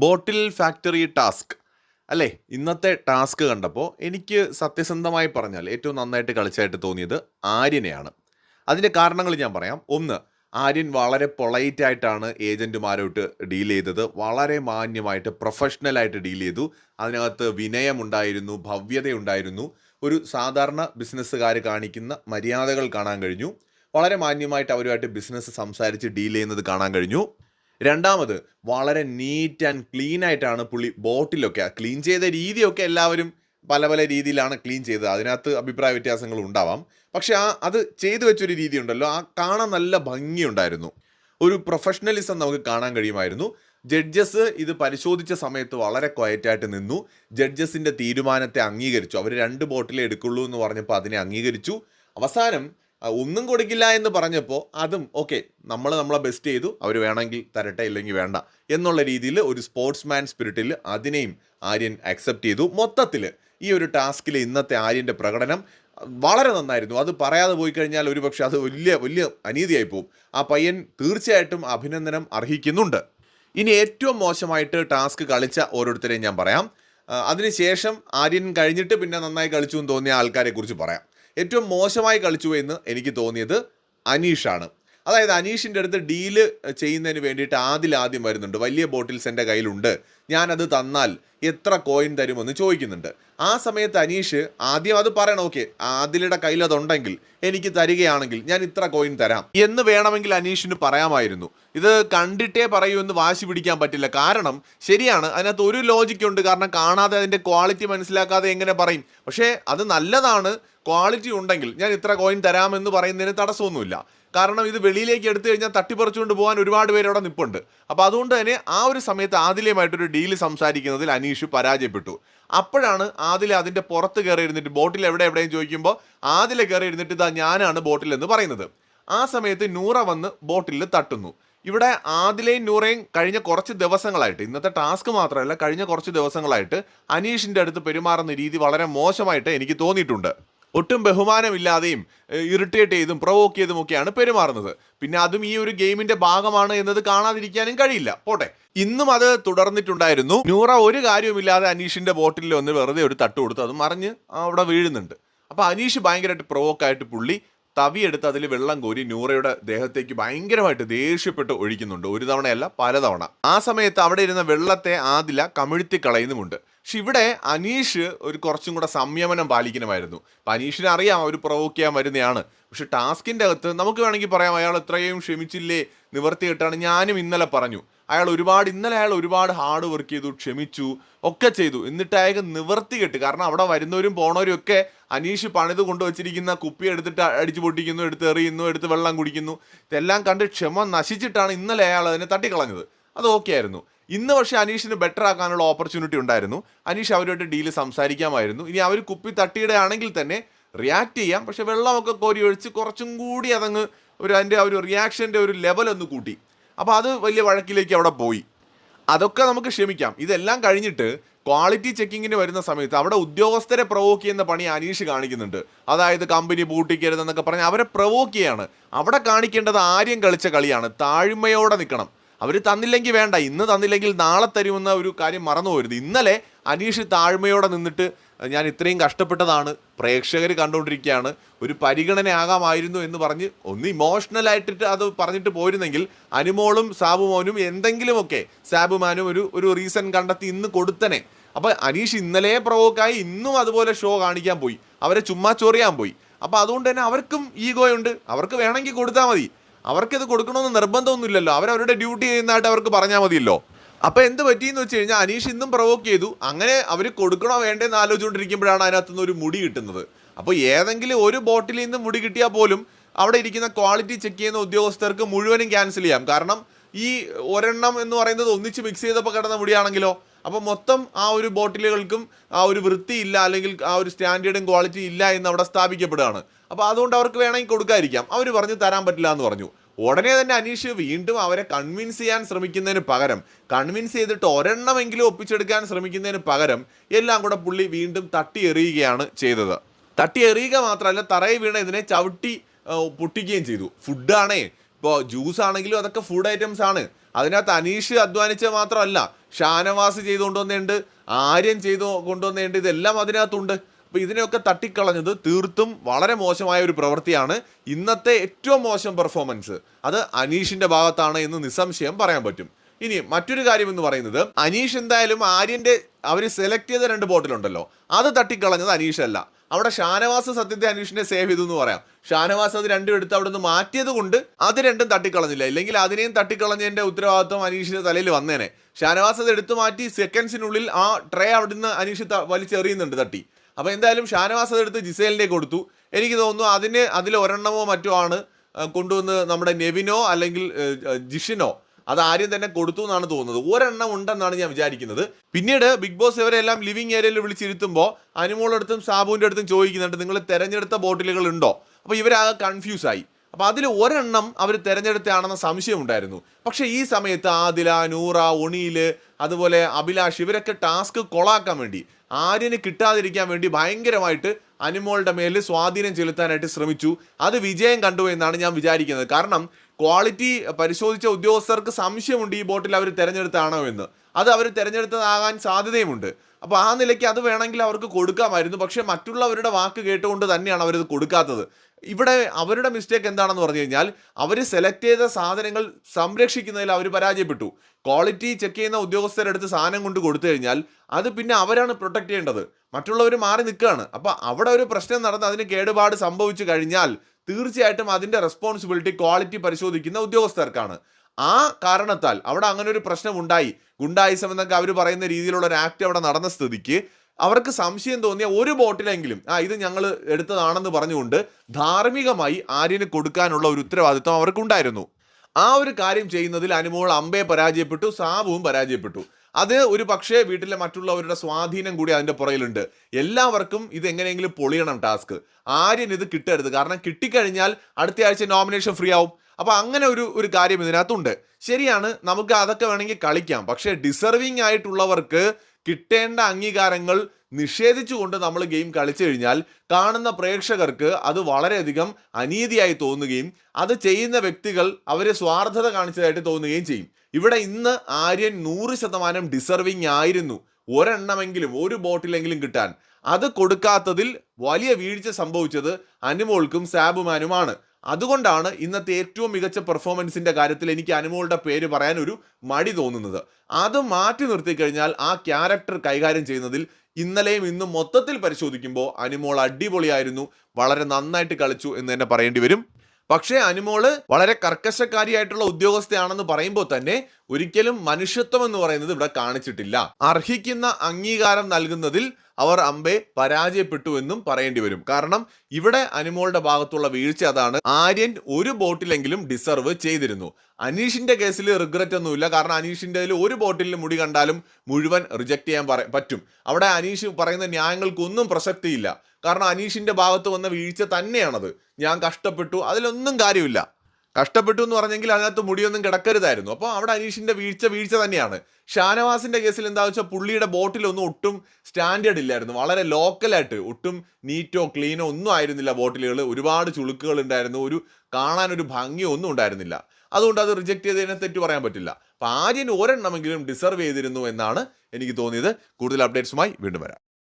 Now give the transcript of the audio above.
ബോട്ടിൽ factory task. അല്ലേ? ഇന്നത്തെ task കണ്ടപ്പോൾ എനിക്ക് സത്യസന്ധമായി പറഞ്ഞാൽ ഏറ്റവും നന്നായിട്ട് കളിച്ചായിട്ട് തോന്നിയത് ആര്യനെയാണ്. അതിന്റെ കാരണങ്ങൾ ഞാൻ പറയാം. ഒന്ന് ആര്യൻ വളരെ പൊളൈറ്റ് ആയിട്ടാണ് ഏജന്റുമാരോട്ട് ഡീൽ ചെയ്തത്. വളരെ മാന്യമായിട്ട് പ്രൊഫഷണലായിട്ട് ഡീൽ ചെയ്തു. അതിനകത്ത് വിനയമുണ്ടായിരുന്നു ഭവ്യതയുണ്ടായിരുന്നു. ഒരു സാധാരണ ബിസിനസ്സുകാർ കാണിക്കുന്ന മര്യാദകൾ കാണാൻ കഴിഞ്ഞു. വളരെ മാന്യമായിട്ട് അവരുമായിട്ട് ബിസിനസ് സംസാരിച്ച് ഡീൽ ചെയ്യുന്നത് കാണാൻ കഴിഞ്ഞു. രണ്ടാമത് വളരെ നീറ്റ് ആൻഡ് ക്ലീൻ ആയിട്ടാണ് പുള്ളി ബോട്ടിലൊക്കെ ക്ലീൻ ചെയ്ത രീതിയൊക്കെ എല്ലാവരും പല പല രീതിയിലാണ് ക്ലീൻ ചെയ്തത്. അതിനകത്ത് അഭിപ്രായ വ്യത്യാസങ്ങൾ ഉണ്ടാവാം. പക്ഷെ ആ അത് ചെയ്തു വെച്ചൊരു രീതി ഉണ്ടല്ലോ. ആ കാണാൻ നല്ല ഭംഗിയുണ്ടായിരുന്നു. ഒരു പ്രൊഫഷണലിസം നമുക്ക് കാണാൻ കഴിയുമായിരുന്നു. ജഡ്ജസ് ഇത് പരിശോധിച്ച സമയത്ത് വളരെ ക്വയറ്റായിട്ട് നിന്നു. ജഡ്ജസിന്റെ തീരുമാനത്തെ അംഗീകരിച്ചു. അവർ രണ്ട് ബോട്ടിലേ എടുക്കുള്ളൂ എന്ന് പറഞ്ഞപ്പോൾ അതിനെ അംഗീകരിച്ചു. അവസാനം ഒന്നും കൊടുക്കില്ല എന്ന് പറഞ്ഞപ്പോൾ അതും ഓക്കെ നമ്മൾ നമ്മളെ ബെസ്റ്റ് ചെയ്തു. അവർ വേണമെങ്കിൽ തരട്ടെ ഇല്ലെങ്കിൽ വേണ്ട എന്നുള്ള രീതിയിൽ ഒരു സ്പോർട്സ്മാൻ സ്പിരിറ്റിൽ അതിനെയും ആര്യൻ അക്സെപ്റ്റ് ചെയ്തു. മൊത്തത്തിൽ ഈ ഒരു ടാസ്കിലെ ഇന്നത്തെ ആര്യന്റെ പ്രകടനം വളരെ നന്നായിരുന്നു. അത് പറയാതെ പോയി കഴിഞ്ഞാൽ ഒരുപക്ഷെ അത് വലിയ വലിയ അനീതിയായി പോകും ആ പയ്യൻ തീർച്ചയായിട്ടും അഭിനന്ദനം അർഹിക്കുന്നുണ്ട്. ഇനി ഏറ്റവും മോശമായിട്ട് ടാസ്ക് കളിച്ച ഓരോരുത്തരെയും ഞാൻ പറയാം. അതിനുശേഷം ആര്യൻ കഴിഞ്ഞിട്ട് പിന്നെ നന്നായി കളിച്ചു എന്ന് തോന്നിയ ആൾക്കാരെ കുറിച്ച് പറയാം. ഏറ്റവും മോശമായി കളിച്ചു എന്ന് എനിക്ക് തോന്നിയത് അനീഷാണ്. അതായത് അനീഷിന്റെ അടുത്ത് ഡീൽ ചെയ്യുന്നതിന് വേണ്ടിയിട്ട് ആദിൽ ആദ്യം വരുന്നുണ്ട്. വലിയ ബോട്ടിൽസ് എന്റെ കയ്യിലുണ്ട്. ഞാനത് തന്നാൽ എത്ര കോയിൻ തരുമെന്ന് ചോദിക്കുന്നുണ്ട്. ആ സമയത്ത് അനീഷ് ആദ്യം അത് പറയണം ഓക്കെ ആദിലയുടെ കയ്യിൽ അതുണ്ടെങ്കിൽ എനിക്ക് തരികയാണെങ്കിൽ ഞാൻ ഇത്ര കോയിൻ തരാം. എന്ന് വേണമെങ്കിൽ അനീഷിന് പറയാമായിരുന്നു. ഇത് കണ്ടിട്ടേ പറയൂ എന്ന് വാശി പിടിക്കാൻ പറ്റില്ല. കാരണം ശരിയാണ് അതിനകത്ത് ഒരു ലോജിക്കുണ്ട് കാരണം കാണാതെ അതിന്റെ ക്വാളിറ്റി മനസ്സിലാക്കാതെ എങ്ങനെ പറയും? പക്ഷേ അത് നല്ലതാണ്. ക്വാളിറ്റി ഉണ്ടെങ്കിൽ ഞാൻ ഇത്ര കോയിൻ തരാമെന്ന് പറയുന്നതിന് തടസ്സമൊന്നുമില്ല. കാരണം ഇത് വെളിയിലേക്ക് എടുത്തു കഴിഞ്ഞാൽ തട്ടിപ്പറിച്ചുകൊണ്ട് പോകാൻ ഒരുപാട് പേര് അവിടെ നിപ്പുണ്ട്. അപ്പോൾ അതുകൊണ്ട് തന്നെ ആ ഒരു സമയത്ത് ആദിലയുമായിട്ടൊരു ഡീൽ സംസാരിക്കുന്നതിൽ അനീഷ് പരാജയപ്പെട്ടു. അപ്പോഴാണ് ആദില അതിന്റെ പുറത്ത് കയറി ഇരുന്നിട്ട് ബോട്ടിൽ എവിടെ എവിടെയും ചോദിക്കുമ്പോൾ ആദില കയറി ഇരുന്നിട്ട് ഇതാ ഞാനാണ് ബോട്ടിൽ എന്ന് പറയുന്നത്. ആ സമയത്ത് നൂറ വന്ന് ബോട്ടിൽ തട്ടുന്നു. ഇവിടെ ആദിലയും നൂറയും കഴിഞ്ഞ കുറച്ച് ദിവസങ്ങളായിട്ട് ഇന്നത്തെ ടാസ്ക് മാത്രമല്ല കഴിഞ്ഞ കുറച്ച് ദിവസങ്ങളായിട്ട് അനീഷിന്റെ അടുത്ത് പെരുമാറുന്ന രീതി വളരെ മോശമായിട്ട് എനിക്ക് തോന്നിയിട്ടുണ്ട്. ഒട്ടും ബഹുമാനമില്ലാതെയും ഇറിറ്റേറ്റ് ചെയ്തും പ്രൊവോക്ക് ചെയ്തും ഒക്കെയാണ് പെരുമാറുന്നത്. പിന്നെ അതും ഈ ഒരു ഗെയിമിന്റെ ഭാഗമാണ് എന്നത് കാണാതിരിക്കാനും കഴിയില്ല. പോട്ടെ. ഇന്നും അത് തുടർന്നിട്ടുണ്ടായിരുന്നു. നൂറ ഒരു കാര്യവുമില്ലാതെ അനീഷിന്റെ ബോട്ടിലിൽ ഒന്ന് വെറുതെ ഒരു തട്ട് കൊടുത്തു അത് മറിഞ്ഞ് അവിടെ വീഴുന്നുണ്ട്. അപ്പോൾ അനീഷ് ഭയങ്കരമായിട്ട് പ്രൊവോക്കായിട്ട് പുള്ളി തവിയെടുത്ത് അതിൽ വെള്ളം കോരി നൂറയുടെ ദേഹത്തേക്ക് ഭയങ്കരമായിട്ട് ദേഷ്യപ്പെട്ട് ഒഴിക്കുന്നുണ്ട്. ഒരു തവണയല്ല പലതവണ. ആ സമയത്ത് അവിടെ ഇരുന്ന വെള്ളത്തെ ആദില കമിഴ്ത്തി കളയുന്നുമുണ്ട്. പക്ഷെ ഇവിടെ അനീഷ് ഒരു കുറച്ചും കൂടെ സംയമനം പാലിക്കണമായിരുന്നു. അപ്പം അനീഷിനെ അറിയാം അവർ പ്രൊവോക്ക് ചെയ്യാൻ വരുന്നതാണ് പക്ഷെ ടാസ്കിന്റെ അകത്ത് നമുക്ക് വേണമെങ്കിൽ പറയാം അയാൾ ഇത്രയും ക്ഷമിച്ചില്ലേ? നിവർത്തി കിട്ടാണ് ഞാനും ഇന്നലെ പറഞ്ഞു. അയാൾ ഒരുപാട് ഇന്നലെ അയാൾ ഒരുപാട് ഹാർഡ് വർക്ക് ചെയ്തു ക്ഷമിച്ചു ഒക്കെ ചെയ്തു. എന്നിട്ട് അയാൾക്ക് നിവർത്തി കെട്ട്. കാരണം അവിടെ വരുന്നവരും പോണവരും ഒക്കെ അനീഷ് പണിത് കൊണ്ടുവച്ചിരിക്കുന്ന കുപ്പി എടുത്തിട്ട് അടിച്ചു പൊട്ടിക്കുന്നു എടുത്ത് എറിയുന്നു എടുത്ത് വെള്ളം കുടിക്കുന്നു. ഇതെല്ലാം കണ്ട് ക്ഷമ നശിച്ചിട്ടാണ് ഇന്നലെ അയാൾ അതിനെ തട്ടിക്കളഞ്ഞത്. അത് ഓക്കെ ആയിരുന്നു. ഇന്ന് പക്ഷേ അനീഷിന് ബെറ്റർ ആക്കാനുള്ള ഓപ്പർച്യൂണിറ്റി ഉണ്ടായിരുന്നു. അനീഷ് അവരുമായിട്ട് ഡീൽ സംസാരിക്കാമായിരുന്നു. ഇനി അവർ കുപ്പി തട്ടിയിടയാണെങ്കിൽ തന്നെ റിയാക്ട് ചെയ്യാം. പക്ഷെ വെള്ളമൊക്കെ കോരി ഒഴിച്ച് കുറച്ചും കൂടി അതങ്ങ് ഒരു അതിന്റെ ഒരു റിയാക്ഷന്റെ ഒരു ലെവൽ ഒന്ന് കൂട്ടി. അപ്പോൾ അത് വലിയ വഴക്കിലേക്ക് അവിടെ പോയി. അതൊക്കെ നമുക്ക് ക്ഷമിക്കാം. ഇതെല്ലാം കഴിഞ്ഞിട്ട് ക്വാളിറ്റി ചെക്കിങ്ങിന് വരുന്ന സമയത്ത് അവിടെ ഉദ്യോഗസ്ഥരെ പ്രൊവോക്ക് ചെയ്യുന്ന പണി അനീഷ് കാണിക്കുന്നുണ്ട്. അതായത് കമ്പനി പൂട്ടിക്കരുതെന്നൊക്കെ പറഞ്ഞ് അവരെ പ്രൊവോക്ക് ചെയ്യാണ്. അവിടെ കാണിക്കേണ്ടത് ആര്യം കളിച്ച കളിയാണ്. താഴ്മയോടെ നിൽക്കണം. അവർ തന്നില്ലെങ്കിൽ വേണ്ട. ഇന്ന് തന്നില്ലെങ്കിൽ നാളെ തരുമെന്ന ഒരു കാര്യം മറന്നു പോരുത്. ഇന്നലെ അനീഷ് താഴ്മയോടെ നിന്നിട്ട് ഞാൻ ഇത്രയും കഷ്ടപ്പെട്ടതാണ്. പ്രേക്ഷകർ കണ്ടുകൊണ്ടിരിക്കുകയാണ് ഒരു പരിഗണനയാകാമായിരുന്നു എന്ന് പറഞ്ഞ് ഒന്ന് ഇമോഷണൽ ആയിട്ടിട്ട് അത് പറഞ്ഞിട്ട് പോയിരുന്നെങ്കിൽ അനുമോളും സാബുമോനും എന്തെങ്കിലുമൊക്കെ സാബുമാനും ഒരു ഒരു റീസൺ കണ്ടെത്തി ഇന്ന് കൊടുത്തനെ. അപ്പോൾ അനീഷ് ഇന്നലെ പ്രവോക്കായി ഇന്നും അതുപോലെ ഷോ കാണിക്കാൻ പോയി. അവരെ ചുമ്മാ ചൊറിയാൻ പോയി. അപ്പോൾ അതുകൊണ്ട് തന്നെ അവർക്കും ഈഗോയുണ്ട്. അവർക്ക് വേണമെങ്കിൽ കൊടുത്താൽ മതി. അവർക്കിത് കൊടുക്കണമെന്ന് നിർബന്ധമൊന്നുമില്ലല്ലോ. അവരവരുടെ ഡ്യൂട്ടി ചെയ്യുന്നതായിട്ട് അവർക്ക് പറഞ്ഞാൽ മതിയല്ലോ. അപ്പൊ എന്ത് പറ്റിയെന്ന് വെച്ച് കഴിഞ്ഞാൽ അനീഷ് ഇന്നും പ്രൊവോക്ക് ചെയ്തു. അങ്ങനെ അവർ കൊടുക്കണോ വേണ്ടേന്ന് ആലോചിച്ചുകൊണ്ടിരിക്കുമ്പോഴാണ് അതിനകത്ത് നിന്ന് ഒരു മുടി കിട്ടുന്നത്. അപ്പോൾ ഏതെങ്കിലും ഒരു ബോട്ടിലിൽ നിന്ന് മുടി കിട്ടിയാൽ പോലും അവിടെ ഇരിക്കുന്ന ക്വാളിറ്റി ചെക്ക് ചെയ്യുന്ന ഉദ്യോഗസ്ഥർക്ക് മുഴുവനും ക്യാൻസൽ ചെയ്യാം. കാരണം ഈ ഒരെണ്ണം എന്ന് പറയുന്നത് ഒന്നിച്ച് മിക്സ് ചെയ്തപ്പോൾ കിടന്ന മുടിയാണെങ്കിലോ അപ്പോൾ മൊത്തം ആ ഒരു ബോട്ടിലുകൾക്കും ആ ഒരു വൃത്തിയില്ല അല്ലെങ്കിൽ ആ ഒരു സ്റ്റാൻഡേർഡും ക്വാളിറ്റി ഇല്ല എന്ന് അവിടെ സ്ഥാപിക്കപ്പെടുകയാണ്. അപ്പോൾ അതുകൊണ്ട് അവർക്ക് വേണമെങ്കിൽ കൊടുക്കാതിരിക്കാം. അവർ പറഞ്ഞു തരാൻ പറ്റില്ല എന്ന് പറഞ്ഞു. ഉടനെ തന്നെ അനീഷ് വീണ്ടും അവരെ കൺവിൻസ് ചെയ്യാൻ ശ്രമിക്കുന്നതിന് പകരം കൺവിൻസ് ചെയ്തിട്ട് ഒരെണ്ണമെങ്കിലും ഒപ്പിച്ചെടുക്കാൻ ശ്രമിക്കുന്നതിന് പകരം എല്ലാം കൂടെ പുള്ളി വീണ്ടും തട്ടി എറിയുകയാണ് ചെയ്തത്. തട്ടി എറിയുക മാത്രമല്ല തറയിൽ വീണ ഇതിനെ ചവിട്ടി പൊട്ടിക്കുകയും ചെയ്തു. ഫുഡാണേ ഇപ്പോൾ ജ്യൂസ് ആണെങ്കിലും അതൊക്കെ ഫുഡ് ഐറ്റംസ് ആണ്. അതിനകത്ത് അനീഷ് അധ്വാനിച്ച മാത്രമല്ല ഷാനവാസ് ചെയ്തു കൊണ്ടുവന്നേണ്ട് ആര്യൻ ചെയ്തു കൊണ്ടുവന്നേണ്ട് ഇതെല്ലാം അതിനകത്തുണ്ട്. അപ്പോൾ ഇതിനെയൊക്കെ തട്ടിക്കളഞ്ഞത് തീർത്തും വളരെ മോശമായ ഒരു പ്രവൃത്തിയാണ്. ഇന്നത്തെ ഏറ്റവും മോശം പെർഫോമൻസ് അത് അനീഷിന്റെ ഭാഗത്താണ് എന്ന് നിസ്സംശയം പറയാൻ പറ്റും. ഇനി മറ്റൊരു കാര്യം എന്ന് പറയുന്നത് അനീഷ് എന്തായാലും ആര്യന്റെ അവർ സെലക്ട് ചെയ്ത രണ്ട് ബോട്ടിലുണ്ടല്ലോ അത് തട്ടിക്കളഞ്ഞത് അനീഷ് അല്ല അവിടെ ഷാനവാസ് സത്യത്തെ അനീഷിനെ സേവ് ചെയ്തു എന്ന് പറയാം. ഷാനവാസ് അത് രണ്ടും എടുത്ത് അവിടെ നിന്ന് മാറ്റിയത് കൊണ്ട് അത് രണ്ടും തട്ടിക്കളഞ്ഞില്ല. ഇല്ലെങ്കിൽ അതിനെയും തട്ടിക്കളഞ്ഞതിന്റെ ഉത്തരവാദിത്വം അനീഷിന്റെ തലയിൽ വന്നേനെ. ഷാനവാസ് അത് എടുത്തു മാറ്റി സെക്കൻഡ്സിനുള്ളിൽ ആ ട്രേ അവിടുന്ന് അനീഷ് വലിച്ചെറിയുന്നുണ്ട് തട്ടി. അപ്പോൾ എന്തായാലും ഷാനവാസ് അതെടുത്ത് ജിസേലിനെ കൊടുത്തു. എനിക്ക് തോന്നുന്നു അതിന് അതിൽ ഒരെണ്ണമോ മറ്റോ ആണ് കൊണ്ടുവന്ന് നമ്മുടെ നെവിനോ അല്ലെങ്കിൽ ജിഷിനോ അത് ആര്യം തന്നെ കൊടുത്തു എന്നാണ് തോന്നുന്നത്. ഒരെണ്ണം ഉണ്ടെന്നാണ് ഞാൻ വിചാരിക്കുന്നത്. പിന്നീട് ബിഗ് ബോസ് ഇവരെല്ലാം ലിവിങ് ഏരിയയിൽ വിളിച്ചിരുത്തുമ്പോൾ അനുമോളുടെ അടുത്തും സാബുവിന്റെ അടുത്തും ചോദിക്കുന്നുണ്ട് നിങ്ങൾ തിരഞ്ഞെടുത്ത ബോട്ടിലുകൾ ഉണ്ടോ? അപ്പോൾ ഇവരാകെ കൺഫ്യൂസ് ആയി. അപ്പോൾ അതിൽ ഒരെണ്ണം അവർ തിരഞ്ഞെടുത്താണെന്ന സംശയം ഉണ്ടായിരുന്നു. പക്ഷേ ഈ സമയത്ത് ആദില നൂറ ഒണിയിൽ അതുപോലെ അഭിലാഷ് ഇവരൊക്കെ ടാസ്ക് കൊളാക്കാൻ വേണ്ടി ആര്യന് കിട്ടാതിരിക്കാൻ വേണ്ടി ഭയങ്കരമായിട്ട് അനുമോളുടെ മേലിൽ സ്വാധീനം ചെലുത്താനായിട്ട് ശ്രമിച്ചു. അത് വിജയം കണ്ടു എന്നാണ് ഞാൻ വിചാരിക്കുന്നത്. കാരണം ക്വാളിറ്റി പരിശോധിച്ച ഉദ്യോഗസ്ഥർക്ക് സംശയമുണ്ട് ഈ ബോട്ടിൽ അവർ തിരഞ്ഞെടുത്താണോ എന്ന്. അത് അവർ തിരഞ്ഞെടുത്തതാകാൻ സാധ്യതയുമുണ്ട്. അപ്പോൾ ആ നിലയ്ക്ക് അത് വേണമെങ്കിൽ അവർക്ക് കൊടുക്കാമായിരുന്നു. പക്ഷേ മറ്റുള്ളവരുടെ വാക്ക് കേട്ടുകൊണ്ട് തന്നെയാണ് അവരത് കൊടുക്കാത്തത്. ഇവിടെ അവരുടെ മിസ്റ്റേക്ക് എന്താണെന്ന് പറഞ്ഞു കഴിഞ്ഞാൽ അവർ സെലക്ട് ചെയ്ത സാധനങ്ങൾ സംരക്ഷിക്കുന്നതിൽ അവർ പരാജയപ്പെട്ടു. ക്വാളിറ്റി ചെക്ക് ചെയ്യുന്ന ഉദ്യോഗസ്ഥരെടുത്ത് സാധനം കൊണ്ട് കൊടുത്തു കഴിഞ്ഞാൽ അത് പിന്നെ അവരാണ് പ്രൊട്ടക്ട് ചെയ്യേണ്ടത്. മറ്റുള്ളവർ മാറി നിൽക്കുകയാണ്. അപ്പോൾ അവിടെ ഒരു പ്രശ്നം നടന്ന് അതിന് കേടുപാട് സംഭവിച്ചു കഴിഞ്ഞാൽ തീർച്ചയായിട്ടും അതിന്റെ റെസ്പോൺസിബിലിറ്റി ക്വാളിറ്റി പരിശോധിക്കുന്ന ഉദ്യോഗസ്ഥർക്കാണ്. ആ കാരണത്താൽ അവിടെ അങ്ങനെ ഒരു പ്രശ്നം ഉണ്ടായി. ഗുണ്ടായിസം എന്നൊക്കെ അവർ പറയുന്ന രീതിയിലുള്ള ഒരു ആക്ട് അവിടെ നടന്ന സ്ഥിതിക്ക് അവർക്ക് സംശയം തോന്നിയ ഒരു ബോട്ടിലെങ്കിലും ആ ഇത് ഞങ്ങൾ എടുത്തതാണെന്ന് പറഞ്ഞുകൊണ്ട് ധാർമ്മികമായി ആര്യന് കൊടുക്കാനുള്ള ഒരു ഉത്തരവാദിത്വം അവർക്കുണ്ടായിരുന്നു. ആ ഒരു കാര്യം ചെയ്യുന്നതിൽ അനുമോൾ അമ്പയെ പരാജയപ്പെട്ടു സാബുവും പരാജയപ്പെട്ടു. അത് ഒരു പക്ഷേ വീട്ടിലെ മറ്റുള്ളവരുടെ സ്വാധീനം കൂടി അതിന്റെ പുറകിലുണ്ട്. എല്ലാവർക്കും ഇത് എങ്ങനെയെങ്കിലും പൊളിയണം ടാസ്ക്. ആര്യൻ ഇത് കിട്ടരുത്. കാരണം കിട്ടിക്കഴിഞ്ഞാൽ അടുത്ത ആഴ്ച നോമിനേഷൻ ഫ്രീ ആവും. അപ്പോൾ അങ്ങനെ ഒരു ഒരു കാര്യം ഇതിനകത്തുണ്ട്. ശരിയാണ് നമുക്ക് അതൊക്കെ വേണമെങ്കിൽ കളിക്കാം. പക്ഷേ ഡിസർവിങ് ആയിട്ടുള്ളവർക്ക് കിട്ടേണ്ട അംഗീകാരങ്ങൾ നിഷേധിച്ചുകൊണ്ട് നമ്മൾ ഗെയിം കളിച്ചു കഴിഞ്ഞാൽ കാണുന്ന പ്രേക്ഷകർക്ക് അത് വളരെയധികം അനീതിയായി തോന്നുകയും അത് ചെയ്യുന്ന വ്യക്തികൾ അവരെ സ്വാർത്ഥത കാണിച്ചതായിട്ട് തോന്നുകയും ചെയ്യും. ഇവിടെ ഇന്ന് ആര്യൻ നൂറ് ശതമാനം ഡിസർവിങ് ആയിരുന്നു. ഒരെണ്ണമെങ്കിലും ഒരു ബോട്ടിലെങ്കിലും കിട്ടാൻ. അത് കൊടുക്കാത്തതിൽ വലിയ വീഴ്ച സംഭവിച്ചത് അനുമോൾക്കും സാബുമാനുമാണ്. അതുകൊണ്ടാണ് ഇന്നത്തെ ഏറ്റവും മികച്ച പെർഫോമൻസിന്റെ കാര്യത്തിൽ എനിക്ക് അനുമോളുടെ പേര് പറയാൻ ഒരു മടി തോന്നുന്നത്. അത് മാറ്റി നിർത്തി കഴിഞ്ഞാൽ ആ ക്യാരക്ടർ കൈകാര്യം ചെയ്യുന്നതിൽ ഇന്നലെയും ഇന്നും മൊത്തത്തിൽ പരിശോധിക്കുമ്പോൾ അനുമോൾ അടിപൊളിയായിരുന്നു വളരെ നന്നായിട്ട് കളിച്ചു എന്ന് തന്നെ പറയേണ്ടി വരും. പക്ഷേ അനുമോൾ വളരെ കർക്കശക്കാരിയായിട്ടുള്ള ഉദ്യോഗസ്ഥയാണെന്ന് പറയുമ്പോൾ തന്നെ ഒരിക്കലും മനുഷ്യത്വം എന്ന് പറയുന്നത് ഇവിടെ കാണിച്ചിട്ടില്ല. അർഹിക്കുന്ന അംഗീകാരം നൽകുന്നതിൽ അവർ അമ്പെ പരാജയപ്പെട്ടു എന്നും പറയേണ്ടി വരും. കാരണം ഇവിടെ അനുമോളുടെ ഭാഗത്തുള്ള വീഴ്ച അതാണ്. ആര്യൻ ഒരു ബോട്ടിലെങ്കിലും ഡിസർവ് ചെയ്തിരുന്നു. അനീഷിന്റെ കേസിൽ റിഗ്രറ്റ് ഒന്നുമില്ല. കാരണം അനീഷിന്റെ ഒരു ബോട്ടിലിൽ മുടി കണ്ടാലും മുഴുവൻ റിജക്റ്റ് ചെയ്യാൻ പറ- പറ്റും. അവിടെ അനീഷ് പറയുന്ന ന്യായങ്ങൾക്കൊന്നും പ്രസക്തിയില്ല. കാരണം അനീഷിന്റെ ഭാഗത്ത് വന്ന വീഴ്ച തന്നെയാണത്. ഞാൻ കഷ്ടപ്പെട്ടു. അതിലൊന്നും കാര്യമില്ല. കഷ്ടപ്പെട്ടു എന്ന് പറഞ്ഞെങ്കിൽ അതിനകത്ത് മുടിയൊന്നും കിടക്കരുതായിരുന്നു. അപ്പോൾ അവിടെ അനീഷിന്റെ വീഴ്ച വീഴ്ച തന്നെയാണ്. ഷാനവാസിന്റെ കേസിൽ എന്താ വെച്ചാൽ പുള്ളിയുടെ ബോട്ടിലൊന്നും ഒട്ടും സ്റ്റാൻഡേർഡ് ഇല്ലായിരുന്നു. വളരെ ലോക്കലായിട്ട് ഒട്ടും നീറ്റോ ക്ലീനോ ഒന്നും ആയിരുന്നില്ല ബോട്ടിലുകൾ. ഒരുപാട് ചുളുക്കുകൾ ഉണ്ടായിരുന്നു. ഒരു കാണാൻ ഒരു ഭംഗിയോ ഒന്നും ഉണ്ടായിരുന്നില്ല. അതുകൊണ്ട് അത് റിജക്ട് ചെയ്തതിനെ തെറ്റ് പറയാൻ പറ്റില്ല. അപ്പോൾ ആര്യൻ ഒരെണ്ണമെങ്കിലും ഡിസർവ് ചെയ്തിരുന്നു എന്നാണ് എനിക്ക് തോന്നിയത്. കൂടുതൽ അപ്ഡേറ്റ്സുമായി വീണ്ടും വരാം.